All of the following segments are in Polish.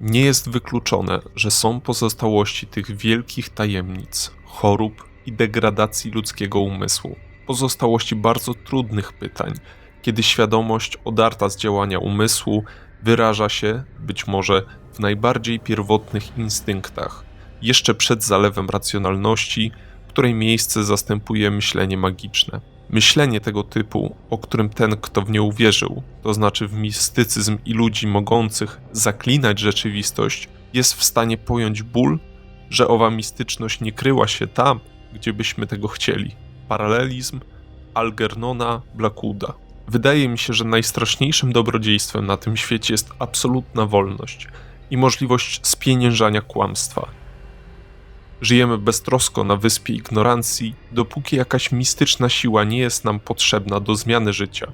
Nie jest wykluczone, że są pozostałości tych wielkich tajemnic, chorób i degradacji ludzkiego umysłu. Pozostałości bardzo trudnych pytań, kiedy świadomość odarta z działania umysłu wyraża się, być może, w najbardziej pierwotnych instynktach, jeszcze przed zalewem racjonalności, której miejsce zastępuje myślenie magiczne. Myślenie tego typu, o którym ten, kto w nie uwierzył, to znaczy w mistycyzm i ludzi mogących zaklinać rzeczywistość, jest w stanie pojąć ból, że owa mistyczność nie kryła się tam, gdzie byśmy tego chcieli. Paralelizm Algernona Blackwooda. Wydaje mi się, że najstraszniejszym dobrodziejstwem na tym świecie jest absolutna wolność i możliwość spieniężania kłamstwa. Żyjemy beztrosko na wyspie ignorancji, dopóki jakaś mistyczna siła nie jest nam potrzebna do zmiany życia.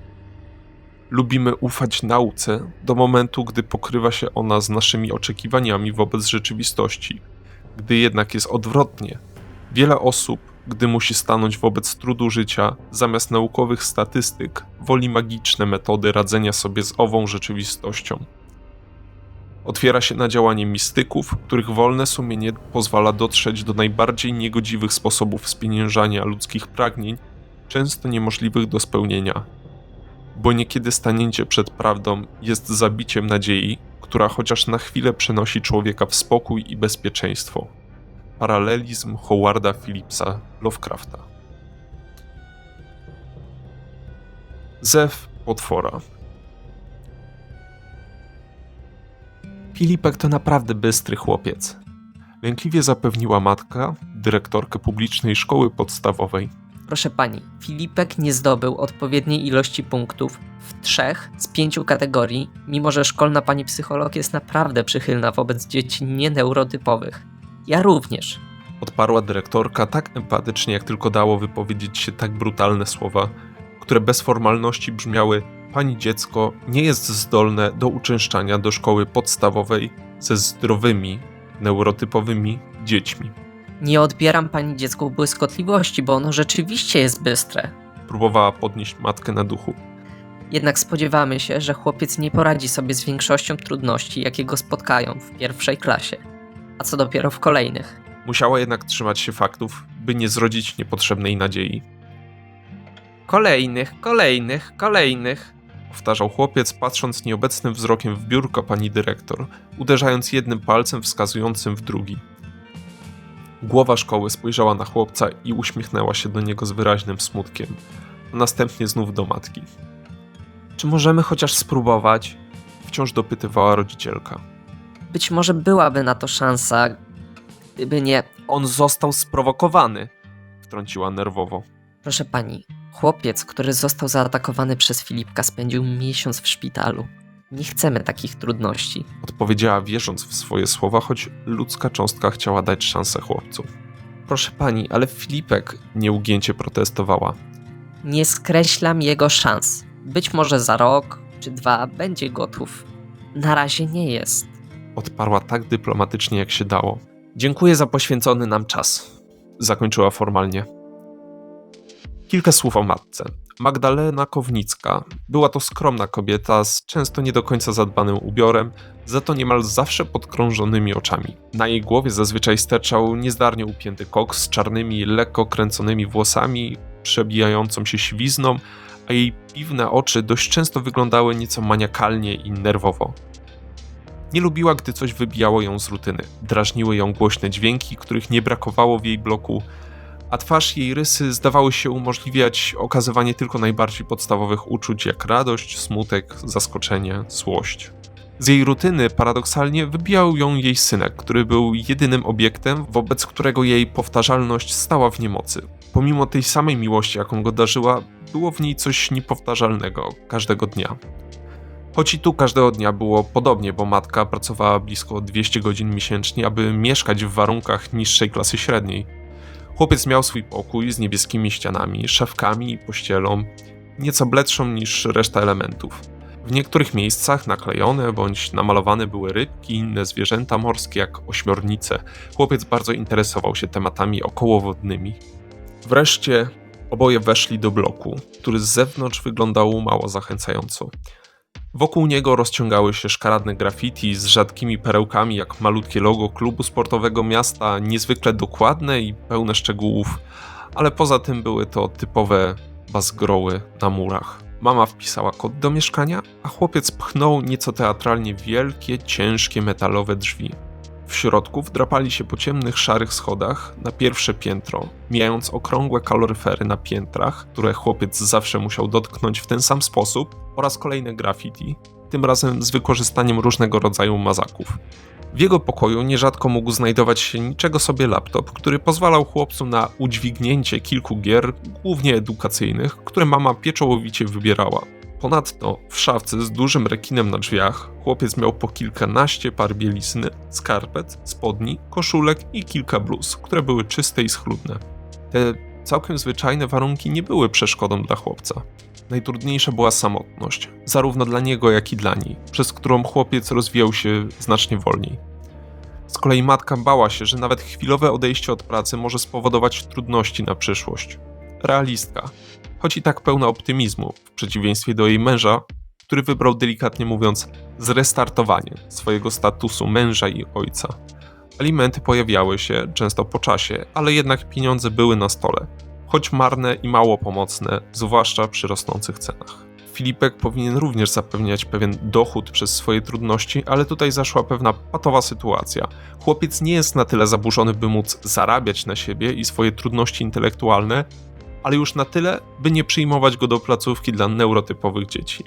Lubimy ufać nauce do momentu, gdy pokrywa się ona z naszymi oczekiwaniami wobec rzeczywistości. Gdy jednak jest odwrotnie, wiele osób, gdy musi stanąć wobec trudu życia, zamiast naukowych statystyk, woli magiczne metody radzenia sobie z ową rzeczywistością. Otwiera się na działanie mistyków, których wolne sumienie pozwala dotrzeć do najbardziej niegodziwych sposobów spieniężania ludzkich pragnień, często niemożliwych do spełnienia. Bo niekiedy stanięcie przed prawdą jest zabiciem nadziei, która chociaż na chwilę przenosi człowieka w spokój i bezpieczeństwo. Paralelizm Howarda Phillipsa Lovecrafta. Zew potwora. Filipek to naprawdę bystry chłopiec. Lękliwie zapewniła matka, dyrektorkę publicznej szkoły podstawowej. Proszę pani, Filipek nie zdobył odpowiedniej ilości punktów w trzech z pięciu kategorii, mimo że szkolna pani psycholog jest naprawdę przychylna wobec dzieci nieneurotypowych. Ja również. Odparła dyrektorka tak empatycznie, jak tylko dało wypowiedzieć się tak brutalne słowa, które bez formalności brzmiały: Pani dziecko nie jest zdolne do uczęszczania do szkoły podstawowej ze zdrowymi, neurotypowymi dziećmi. Nie odbieram pani dziecku błyskotliwości, bo ono rzeczywiście jest bystre. Próbowała podnieść matkę na duchu. Jednak spodziewamy się, że chłopiec nie poradzi sobie z większością trudności, jakie go spotkają w pierwszej klasie, a co dopiero w kolejnych. Musiała jednak trzymać się faktów, by nie zrodzić niepotrzebnej nadziei. Kolejnych, kolejnych, kolejnych. Powtarzał chłopiec, patrząc nieobecnym wzrokiem w biurko pani dyrektor, uderzając jednym palcem wskazującym w drugi. Głowa szkoły spojrzała na chłopca i uśmiechnęła się do niego z wyraźnym smutkiem, a następnie znów do matki. Czy możemy chociaż spróbować? Wciąż dopytywała rodzicielka. Być może byłaby na to szansa, gdyby nie. On został sprowokowany, wtrąciła nerwowo. Proszę pani, chłopiec, który został zaatakowany przez Filipka, spędził miesiąc w szpitalu. Nie chcemy takich trudności. Odpowiedziała wierząc w swoje słowa, choć ludzka cząstka chciała dać szansę chłopcu. Proszę pani, ale Filipek nieugięcie protestowała. Nie skreślam jego szans. Być może za rok czy dwa będzie gotów. Na razie nie jest. Odparła tak dyplomatycznie, jak się dało. Dziękuję za poświęcony nam czas. Zakończyła formalnie. Kilka słów o matce. Magdalena Kownicka była to skromna kobieta z często nie do końca zadbanym ubiorem, za to niemal zawsze podkrążonymi oczami. Na jej głowie zazwyczaj sterczał niezdarnie upięty koks z czarnymi, lekko kręconymi włosami, przebijającą się świzną, a jej piwne oczy dość często wyglądały nieco maniakalnie i nerwowo. Nie lubiła, gdy coś wybijało ją z rutyny. Drażniły ją głośne dźwięki, których nie brakowało w jej bloku, a twarz jej rysy zdawały się umożliwiać okazywanie tylko najbardziej podstawowych uczuć, jak radość, smutek, zaskoczenie, złość. Z jej rutyny paradoksalnie wybijał ją jej synek, który był jedynym obiektem, wobec którego jej powtarzalność stała w niemocy. Pomimo tej samej miłości, jaką go darzyła, było w niej coś niepowtarzalnego każdego dnia. Choć i tu każdego dnia było podobnie, bo matka pracowała blisko 200 godzin miesięcznie, aby mieszkać w warunkach niższej klasy średniej. Chłopiec miał swój pokój z niebieskimi ścianami, szafkami i pościelą, nieco bledszą niż reszta elementów. W niektórych miejscach naklejone bądź namalowane były rybki i inne zwierzęta morskie jak ośmiornice. Chłopiec bardzo interesował się tematami okołowodnymi. Wreszcie oboje weszli do bloku, który z zewnątrz wyglądał mało zachęcająco. Wokół niego rozciągały się szkaradne graffiti z rzadkimi perełkami, jak malutkie logo klubu sportowego miasta, niezwykle dokładne i pełne szczegółów, ale poza tym były to typowe bazgroły na murach. Mama wpisała kod do mieszkania, a chłopiec pchnął nieco teatralnie wielkie, ciężkie metalowe drzwi. W środku wdrapali się po ciemnych, szarych schodach na pierwsze piętro, mijając okrągłe kaloryfery na piętrach, które chłopiec zawsze musiał dotknąć w ten sam sposób, oraz kolejne graffiti, tym razem z wykorzystaniem różnego rodzaju mazaków. W jego pokoju nierzadko mógł znajdować się niczego sobie laptop, który pozwalał chłopcu na udźwignięcie kilku gier, głównie edukacyjnych, które mama pieczołowicie wybierała. Ponadto w szafce z dużym rekinem na drzwiach chłopiec miał po kilkanaście par bielizny, skarpet, spodni, koszulek i kilka bluz, które były czyste i schludne. Te całkiem zwyczajne warunki nie były przeszkodą dla chłopca. Najtrudniejsza była samotność, zarówno dla niego, jak i dla niej, przez którą chłopiec rozwijał się znacznie wolniej. Z kolei matka bała się, że nawet chwilowe odejście od pracy może spowodować trudności na przyszłość. Realistka, choć i tak pełna optymizmu, w przeciwieństwie do jej męża, który wybrał delikatnie mówiąc zrestartowanie swojego statusu męża i ojca. Alimenty pojawiały się, często po czasie, ale jednak pieniądze były na stole, choć marne i mało pomocne, zwłaszcza przy rosnących cenach. Filipek powinien również zapewniać pewien dochód przez swoje trudności, ale tutaj zaszła pewna patowa sytuacja. Chłopiec nie jest na tyle zaburzony, by móc zarabiać na siebie i swoje trudności intelektualne, ale już na tyle, by nie przyjmować go do placówki dla neurotypowych dzieci.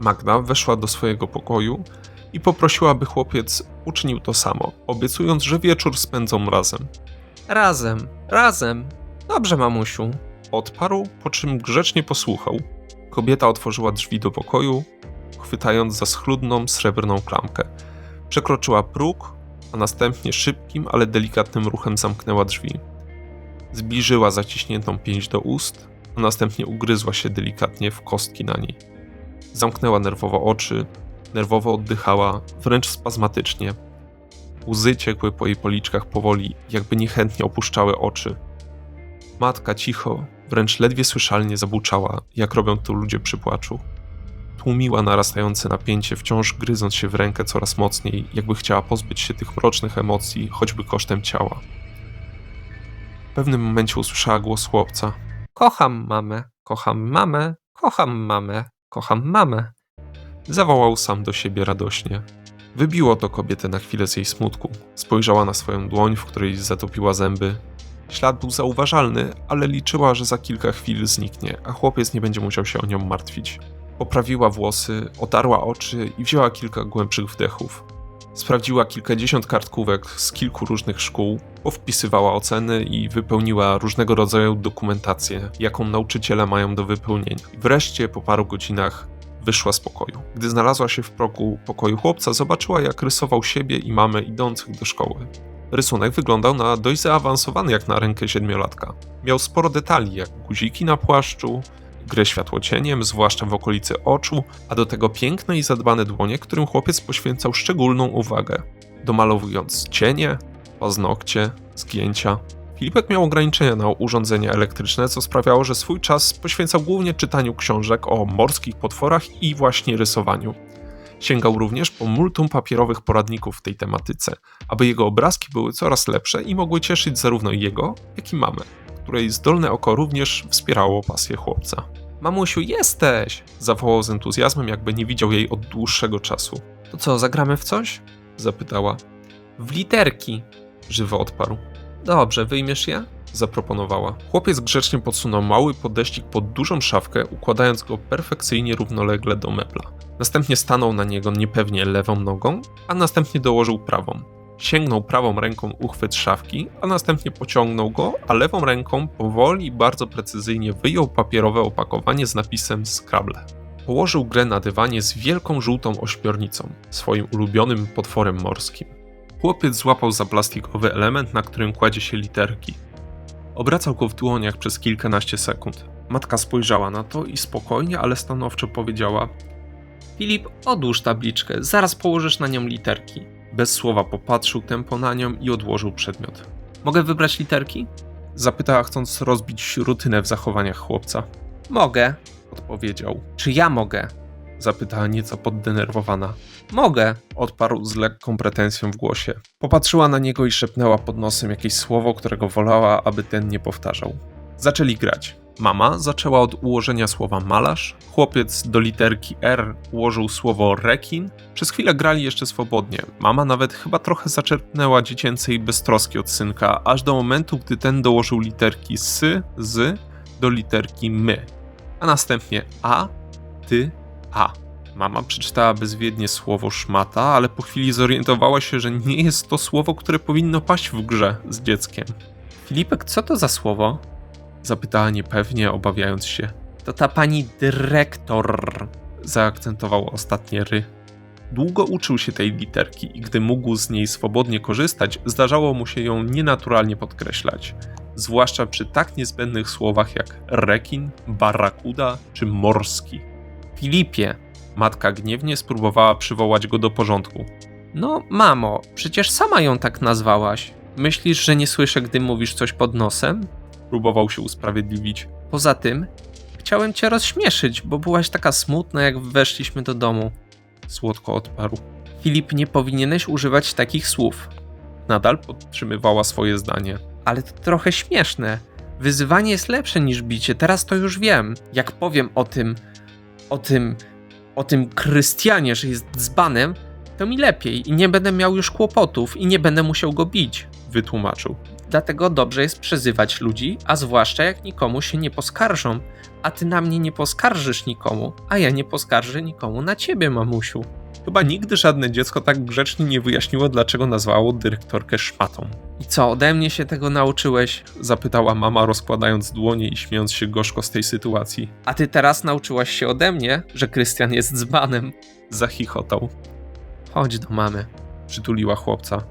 Magda weszła do swojego pokoju i poprosiła, by chłopiec uczynił to samo, obiecując, że wieczór spędzą razem. Razem, razem. Dobrze, mamusiu. Odparł, po czym grzecznie posłuchał. Kobieta otworzyła drzwi do pokoju, chwytając za schludną srebrną klamkę. Przekroczyła próg, a następnie szybkim, ale delikatnym ruchem zamknęła drzwi. Zbliżyła zaciśniętą pięść do ust, a następnie ugryzła się delikatnie w kostki na niej. Zamknęła nerwowo oczy, nerwowo oddychała, wręcz spazmatycznie. Łzy ciekły po jej policzkach powoli, jakby niechętnie opuszczały oczy. Matka cicho, wręcz ledwie słyszalnie zabuczała, jak robią to ludzie przy płaczu. Tłumiła narastające napięcie, wciąż gryząc się w rękę coraz mocniej, jakby chciała pozbyć się tych mrocznych emocji, choćby kosztem ciała. W pewnym momencie usłyszała głos chłopca. Kocham mamę, kocham mamę, kocham mamę, kocham mamę. Zawołał sam do siebie radośnie. Wybiło to kobietę na chwilę z jej smutku. Spojrzała na swoją dłoń, w której zatopiła zęby. Ślad był zauważalny, ale liczyła, że za kilka chwil zniknie, a chłopiec nie będzie musiał się o nią martwić. Poprawiła włosy, otarła oczy i wzięła kilka głębszych wdechów. Sprawdziła kilkadziesiąt kartkówek z kilku różnych szkół, powpisywała oceny i wypełniła różnego rodzaju dokumentację, jaką nauczyciele mają do wypełnienia. Wreszcie, po paru godzinach, wyszła z pokoju. Gdy znalazła się w progu pokoju chłopca, zobaczyła, jak rysował siebie i mamę idących do szkoły. Rysunek wyglądał na dość zaawansowany jak na rękę siedmiolatka. Miał sporo detali, jak guziki na płaszczu, grę światłocieniem, zwłaszcza w okolicy oczu, a do tego piękne i zadbane dłonie, którym chłopiec poświęcał szczególną uwagę, domalowując cienie, paznokcie, zgięcia. Filipek miał ograniczenia na urządzenia elektryczne, co sprawiało, że swój czas poświęcał głównie czytaniu książek o morskich potworach i właśnie rysowaniu. Sięgał również po multum papierowych poradników w tej tematyce, aby jego obrazki były coraz lepsze i mogły cieszyć zarówno jego, jak i mamę, której zdolne oko również wspierało pasję chłopca. Mamusiu, jesteś! zawołał z entuzjazmem, jakby nie widział jej od dłuższego czasu. To co, zagramy w coś? zapytała. W literki, żywo odparł. Dobrze, wyjmiesz je? Zaproponowała. Chłopiec grzecznie podsunął mały podeszcik pod dużą szafkę, układając go perfekcyjnie równolegle do mebla. Następnie stanął na niego niepewnie lewą nogą, a następnie dołożył prawą. Sięgnął prawą ręką uchwyt szafki, a następnie pociągnął go, a lewą ręką powoli i bardzo precyzyjnie wyjął papierowe opakowanie z napisem Scrabble. Położył grę na dywanie z wielką żółtą ośmiornicą, swoim ulubionym potworem morskim. Chłopiec złapał za plastikowy element, na którym kładzie się literki. Obracał go w dłoniach przez kilkanaście sekund. Matka spojrzała na to i spokojnie, ale stanowczo powiedziała: Filip, odłóż tabliczkę, zaraz położysz na nią literki. Bez słowa popatrzył tempo na nią i odłożył przedmiot. Mogę wybrać literki? Zapytała, chcąc rozbić rutynę w zachowaniach chłopca. Mogę, odpowiedział. Czy ja mogę? Zapytała nieco poddenerwowana. Mogę. Odparł z lekką pretensją w głosie. Popatrzyła na niego i szepnęła pod nosem jakieś słowo, którego wolała, aby ten nie powtarzał. Zaczęli grać. Mama zaczęła od ułożenia słowa malarz, chłopiec do literki R ułożył słowo rekin. Przez chwilę grali jeszcze swobodnie. Mama nawet chyba trochę zaczerpnęła dziecięcej beztroski od synka, aż do momentu, gdy ten dołożył literki sy, z do literki my, a następnie a, ty, a. Mama przeczytała bezwiednie słowo szmata, ale po chwili zorientowała się, że nie jest to słowo, które powinno paść w grze z dzieckiem. Filipek, co to za słowo? Zapytała niepewnie, obawiając się. To ta pani dyrektor. Zaakcentował ostatnie ry. Długo uczył się tej literki i gdy mógł z niej swobodnie korzystać, zdarzało mu się ją nienaturalnie podkreślać. Zwłaszcza przy tak niezbędnych słowach jak rekin, barakuda czy morski. Filipie. Matka gniewnie spróbowała przywołać go do porządku. No, mamo, przecież sama ją tak nazwałaś. Myślisz, że nie słyszę, gdy mówisz coś pod nosem? Próbował się usprawiedliwić. Poza tym, chciałem cię rozśmieszyć, bo byłaś taka smutna, jak weszliśmy do domu. Słodko odparł. Filip, nie powinieneś używać takich słów. Nadal podtrzymywała swoje zdanie. Ale to trochę śmieszne. Wyzywanie jest lepsze niż bicie, teraz to już wiem. Jak powiem o tym, o tym, o tym Krystianie, że jest dzbanem, to mi lepiej i nie będę miał już kłopotów i nie będę musiał go bić. Wytłumaczył. Dlatego dobrze jest przezywać ludzi, a zwłaszcza jak nikomu się nie poskarżą. A ty na mnie nie poskarżysz nikomu, a ja nie poskarżę nikomu na ciebie, mamusiu. Chyba nigdy żadne dziecko tak grzecznie nie wyjaśniło, dlaczego nazwało dyrektorkę szmatą. I co, ode mnie się tego nauczyłeś? Zapytała mama, rozkładając dłonie i śmiejąc się gorzko z tej sytuacji. A ty teraz nauczyłaś się ode mnie, że Krystian jest dzbanem. Zachichotał. Chodź do mamy. Przytuliła chłopca.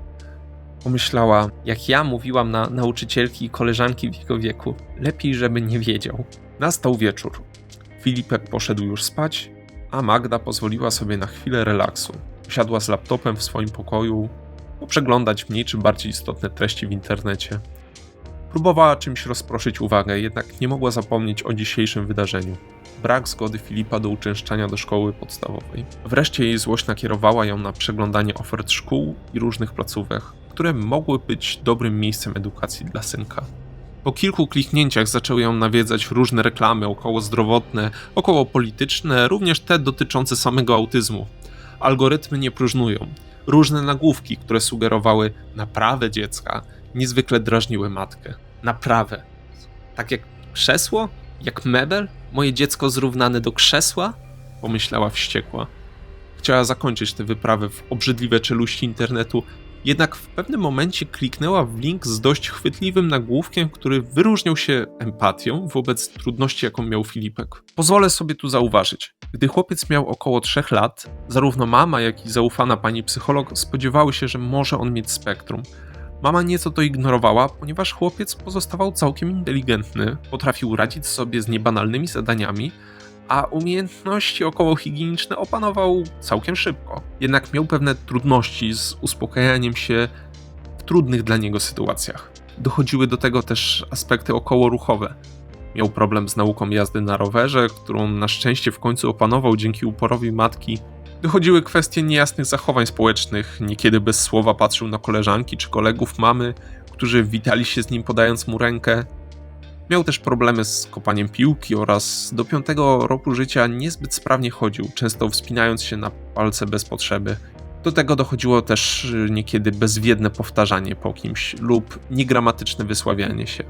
Pomyślała, Jak ja mówiłam na nauczycielki i koleżanki w jego wieku, lepiej, żeby nie wiedział. Nastał wieczór. Filipek poszedł już spać, a Magda pozwoliła sobie na chwilę relaksu. Siadła z laptopem w swoim pokoju, poprzeglądać mniej czy bardziej istotne treści w internecie. Próbowała czymś rozproszyć uwagę, jednak nie mogła zapomnieć o dzisiejszym wydarzeniu. Brak zgody Filipa do uczęszczania do szkoły podstawowej. Wreszcie jej złość nakierowała ją na przeglądanie ofert szkół i różnych placówek, które mogły być dobrym miejscem edukacji dla synka. Po kilku kliknięciach zaczęły ją nawiedzać różne reklamy około zdrowotne, około polityczne, również te dotyczące samego autyzmu. Algorytmy nie próżnują. Różne nagłówki, które sugerowały naprawę dziecka, niezwykle drażniły matkę. Naprawę. Tak jak krzesło? Jak mebel? Moje dziecko zrównane do krzesła? Pomyślała wściekła. Chciała zakończyć tę wyprawę w obrzydliwe czeluści internetu, jednak w pewnym momencie kliknęła w link z dość chwytliwym nagłówkiem, który wyróżniał się empatią wobec trudności, jaką miał Filipek. Pozwolę sobie tu zauważyć. Gdy chłopiec miał około 3 lat, zarówno mama, jak i zaufana pani psycholog spodziewały się, że może on mieć spektrum. Mama nieco to ignorowała, ponieważ chłopiec pozostawał całkiem inteligentny, potrafił radzić sobie z niebanalnymi zadaniami, a umiejętności okołohigieniczne opanował całkiem szybko. Jednak miał pewne trudności z uspokajaniem się w trudnych dla niego sytuacjach. Dochodziły do tego też aspekty okołoruchowe. Miał problem z nauką jazdy na rowerze, którą na szczęście w końcu opanował dzięki uporowi matki. Dochodziły kwestie niejasnych zachowań społecznych, niekiedy bez słowa patrzył na koleżanki czy kolegów mamy, którzy witali się z nim podając mu rękę. Miał też problemy z kopaniem piłki oraz do piątego roku życia niezbyt sprawnie chodził, często wspinając się na palce bez potrzeby. Do tego dochodziło też y, niekiedy bezwiedne powtarzanie po kimś lub niegramatyczne wysławianie się.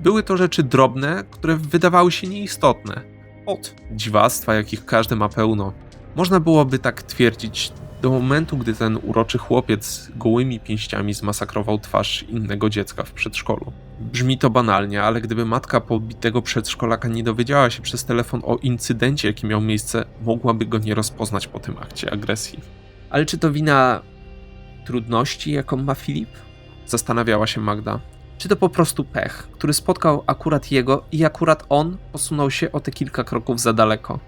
Były to rzeczy drobne, które wydawały się nieistotne. Od dziwactwa, jakich każdy ma pełno. Można byłoby tak twierdzić do momentu, gdy ten uroczy chłopiec gołymi pięściami zmasakrował twarz innego dziecka w przedszkolu. Brzmi to banalnie, ale gdyby matka pobitego przedszkolaka nie dowiedziała się przez telefon o incydencie, jaki miał miejsce, mogłaby go nie rozpoznać po tym akcie agresji. Ale czy to wina trudności, jaką ma Filip? Zastanawiała się Magda. Czy to po prostu pech, który spotkał akurat jego i akurat on posunął się o te kilka kroków za daleko?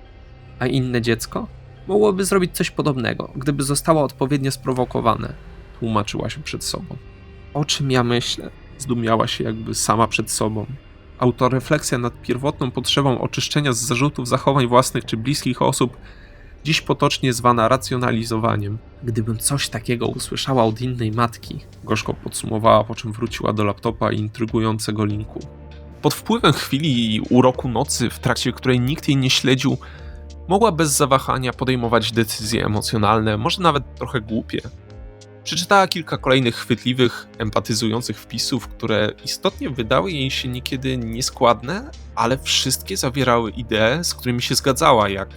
A inne dziecko? Mogłoby zrobić coś podobnego, gdyby zostało odpowiednio sprowokowane. Tłumaczyła się przed sobą. O czym ja myślę? Zdumiała się jakby sama przed sobą. autorefleksja nad pierwotną potrzebą oczyszczenia z zarzutów zachowań własnych czy bliskich osób, dziś potocznie zwana racjonalizowaniem. Gdybym coś takiego usłyszała od innej matki, gorzko podsumowała, po czym wróciła do laptopa i intrygującego linku. Pod wpływem chwili i uroku nocy, w trakcie której nikt jej nie śledził, mogła bez zawahania podejmować decyzje emocjonalne, może nawet trochę głupie. Przeczytała kilka kolejnych chwytliwych, empatyzujących wpisów, które istotnie wydały jej się niekiedy nieskładne, ale wszystkie zawierały idee, z którymi się zgadzała, jak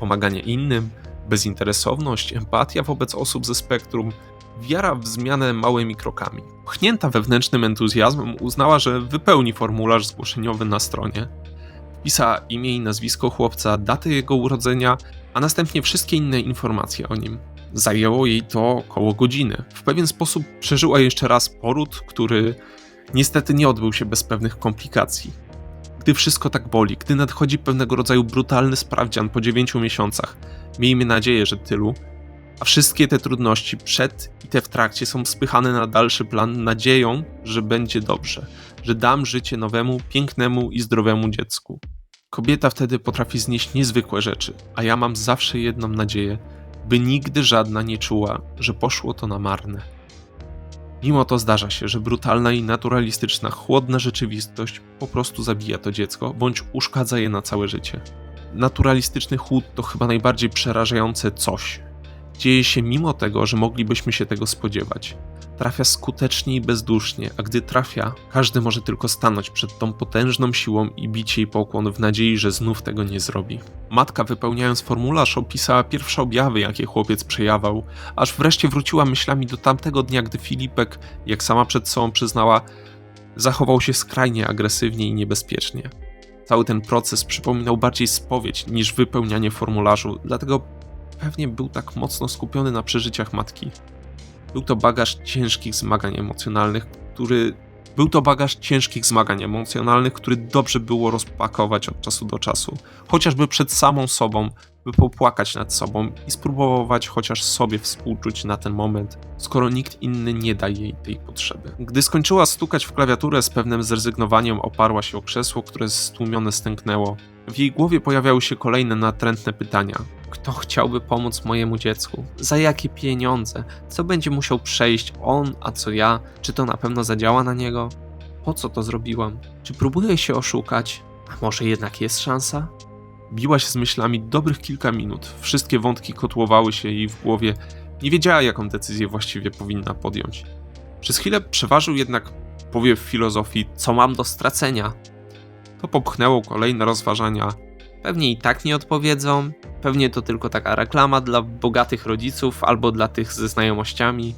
pomaganie innym, bezinteresowność, empatia wobec osób ze spektrum, wiara w zmianę małymi krokami. Pchnięta wewnętrznym entuzjazmem uznała, że wypełni formularz zgłoszeniowy na stronie. Wpisała imię i nazwisko chłopca, datę jego urodzenia, a następnie wszystkie inne informacje o nim. Zajęło jej to około godziny. W pewien sposób przeżyła jeszcze raz poród, który niestety nie odbył się bez pewnych komplikacji. Gdy wszystko tak boli, gdy nadchodzi pewnego rodzaju brutalny sprawdzian po 9 miesiącach, miejmy nadzieję, że tylu, a wszystkie te trudności przed i te w trakcie są spychane na dalszy plan nadzieją, że będzie dobrze, że dam życie nowemu, pięknemu i zdrowemu dziecku. Kobieta wtedy potrafi znieść niezwykłe rzeczy, a ja mam zawsze jedną nadzieję, by nigdy żadna nie czuła, że poszło to na marne. Mimo to zdarza się, że brutalna i naturalistyczna, chłodna rzeczywistość po prostu zabija to dziecko, bądź uszkadza je na całe życie. Naturalistyczny chłód to chyba najbardziej przerażające coś. Dzieje się mimo tego, że moglibyśmy się tego spodziewać. Trafia skutecznie i bezdusznie, a gdy trafia, każdy może tylko stanąć przed tą potężną siłą i bić jej pokłon w nadziei, że znów tego nie zrobi. Matka, wypełniając formularz, opisała pierwsze objawy, jakie chłopiec przejawiał, aż wreszcie wróciła myślami do tamtego dnia, gdy Filipek, jak sama przed sobą przyznała, zachował się skrajnie agresywnie i niebezpiecznie. Cały ten proces przypominał bardziej spowiedź niż wypełnianie formularzu, dlatego pewnie był tak mocno skupiony na przeżyciach matki. Był to bagaż ciężkich zmagań emocjonalnych, który. Był to bagaż ciężkich zmagań emocjonalnych, który dobrze było rozpakować od czasu do czasu, chociażby przed samą sobą, by popłakać nad sobą i spróbować chociaż sobie współczuć na ten moment, skoro nikt inny nie da jej tej potrzeby. Gdy skończyła stukać w klawiaturę, z pewnym zrezygnowaniem oparła się o krzesło, które stłumione stęknęło. W jej głowie pojawiały się kolejne natrętne pytania. Kto chciałby pomóc mojemu dziecku? Za jakie pieniądze? Co będzie musiał przejść on, a co ja? Czy to na pewno zadziała na niego? Po co to zrobiłam? Czy próbuję się oszukać? A może jednak jest szansa? Biła się z myślami dobrych kilka minut. Wszystkie wątki kotłowały się jej w głowie. Nie wiedziała, jaką decyzję właściwie powinna podjąć. Przez chwilę przeważył jednak powiew filozofii, co mam do stracenia. To popchnęło kolejne rozważania. Pewnie i tak nie odpowiedzą, pewnie to tylko taka reklama dla bogatych rodziców albo dla tych ze znajomościami.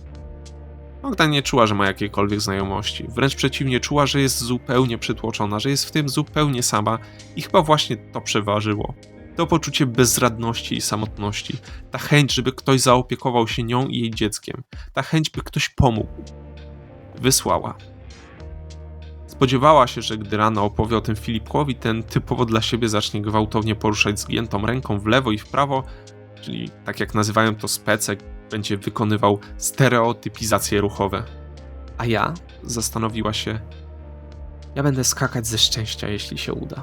Magda nie czuła, że ma jakiekolwiek znajomości. Wręcz przeciwnie, czuła, że jest zupełnie przytłoczona, że jest w tym zupełnie sama i chyba właśnie to przeważyło. To poczucie bezradności i samotności, ta chęć, żeby ktoś zaopiekował się nią i jej dzieckiem, ta chęć, by ktoś pomógł. Wysłała. Spodziewała się, że gdy rano opowie o tym Filipkowi, ten typowo dla siebie zacznie gwałtownie poruszać zgiętą ręką w lewo i w prawo, czyli tak jak nazywają to specek, będzie wykonywał stereotypizacje ruchowe. A ja, zastanowiła się, ja będę skakać ze szczęścia, jeśli się uda.